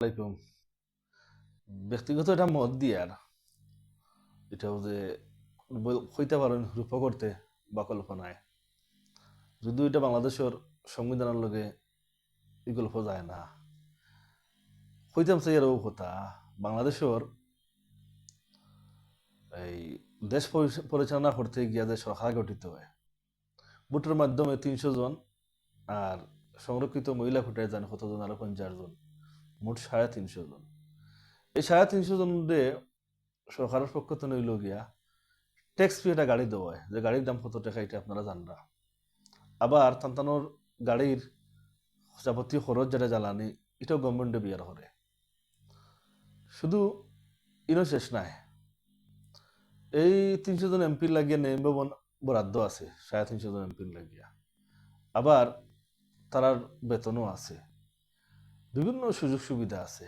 আলাইকুম। ব্যক্তিগত এটা মত দিয়ার এটাও যে হইতে পারেন রূপ করতে বা কল্পনায়। যদিও এটা বাংলাদেশের সংবিধানের লগে এই গল্প যায় না। হইতাম চাই আরও কথা। বাংলাদেশের এই দেশ পরিচ- পরিচালনা করতে গিয়া যে সরকার গঠিত হয়, ভোটের মাধ্যমে তিনশো জন আর সংরক্ষিত মহিলা ভোটার যান কতজন আরও পঞ্চাশ জন। মোট সাড়ে তিনশো জন। এই সাড়ে তিনশো জন সরকারের পক্ষ তো নইল গিয়া ট্যাক্স ফি একটা গাড়ি দেওয়া হয়। যে গাড়ির দাম কত টাকা এটা আপনারা জানরা আবার তান্তানোর গাড়ির যাবতীয় খরচ যেটা জ্বালানি, এটাও গভর্নমেন্টে বিয়ার করে। শুধু ইনো শেষ নাই। এই তিনশো জন এমপির লাগিয়ে নেম বরাদ্দ আছে, সাড়ে তিনশো জন এমপির লাগিয়া। আবার তারার বেতনও আছে। বিভিন্ন সুযোগ সুবিধা আছে।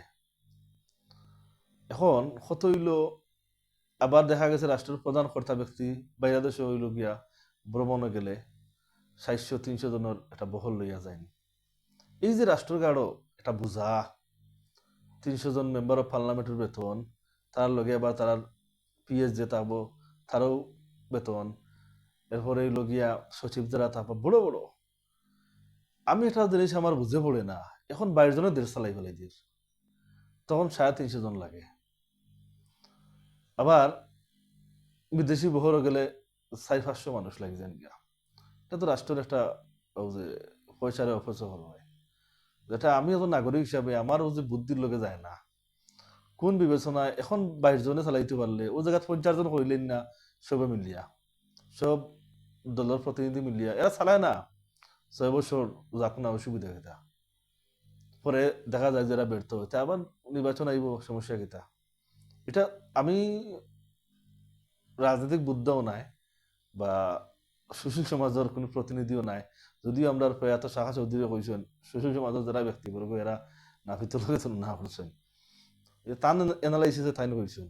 এখন কত হইল, আবার দেখা গেছে রাষ্ট্রের প্রধান কর্তা ব্যক্তি বাইরে দেশে হইল গিয়া ভ্রমণে গেলে সাতশো, তিনশো জনের একটা বহল লইয়া যায়নি। এই যে রাষ্ট্র গাড়ো এটা বুঝা। তিনশো জন মেম্বার অফ পার্লামেন্টের বেতন, তার লগে আবার তার পিএস যে তাবো, তারও বেতন। এরপরে হইল গিয়া সচিব যারা তারপর বড় বড়। আমি একটা জিনিস আমার বুঝে পড়ে না এখন বাইশ জনের দেড় চালাই ফেলে দিয়ে তখন সাড়ে তিনশো জন লাগে। আবার বিদেশি বহর গেলে চার পাঁচশো মানুষ লাগে যেন গিয়া এটা তো রাষ্ট্রের একটা যে, পয়সারে অপচয় হয়। যেটা আমি এখন নাগরিক হিসাবে আমারও যে বুদ্ধির লোকে যায় না। কোন বিবেচনায় এখন বাইশ জনে চালাইতে পারলে, ও জায়গাত পঞ্চাশ জন কইলেন না, সবে মিলিয়া। সব দলের প্রতিনিধি মিলিয়া। এরা চালায় না। ছয় বছর যাক না, অসুবিধা কেতা পরে দেখা যায় যারা ব্যর্থ হইতে আবার নির্বাচন আইব, সমস্যা কেতা এটা আমি রাজনৈতিক বুদ্ধও নাই বা সুশীল সমাজের কোনো প্রতিনিধিও নাই। যদিও আমরা প্রয়াত শাখা চৌধুরী কইছেন, সুশীল সমাজের যারা ব্যক্তিবর্গ এরা নাফিত লোকে না করছেন তান এনালাইসিসে তাই কইছেন।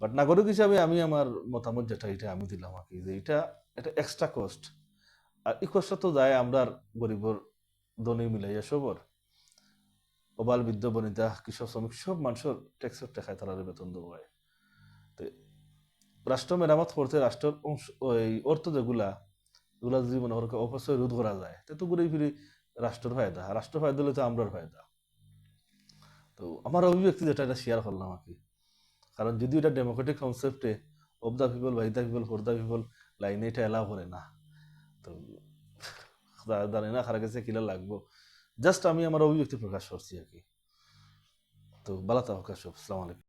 বাট নাগরিক হিসাবে আমি আমার মতামত যেটা, এটা আমি দিলাম আর কি, যে এটা এটা এক্সট্রা কস্ট আর এই কষ্ট তো যায় আমরা গরিবর ধনী মিলাইয়া সবর। অবাল বৃদ্ধ বনিতা, কৃষক, শ্রমিক, সব মানুষের ট্যাক্সের টাকায় তারা বেতন হয় তো রাষ্ট্র মেরামত করতে রাষ্ট্রের অংশ, ওই অর্থ যেগুলা, এগুলা যদি মনে করো অপচয় রোধ করা যায়, তে তো ঘুরে ফিরে রাষ্ট্রের ফায়দা রাষ্ট্র ফায়দা হলে তো আমরার ফায়দা। তো আমার অভিব্যক্তি যেটা, এটা শেয়ার করলাম আর কি। কারণ যদি এটা democratic কনসেপ্টে of the people by the people for the people লাইনে এটা এলাও করে না। তো জানি না খারা কাছে কিলা লাগবো। জাস্ট আমি আমার অভিব্যক্তি প্রকাশ করছি আর কি। তো বালাতা আকাশ আসসালামু আলাইকুম।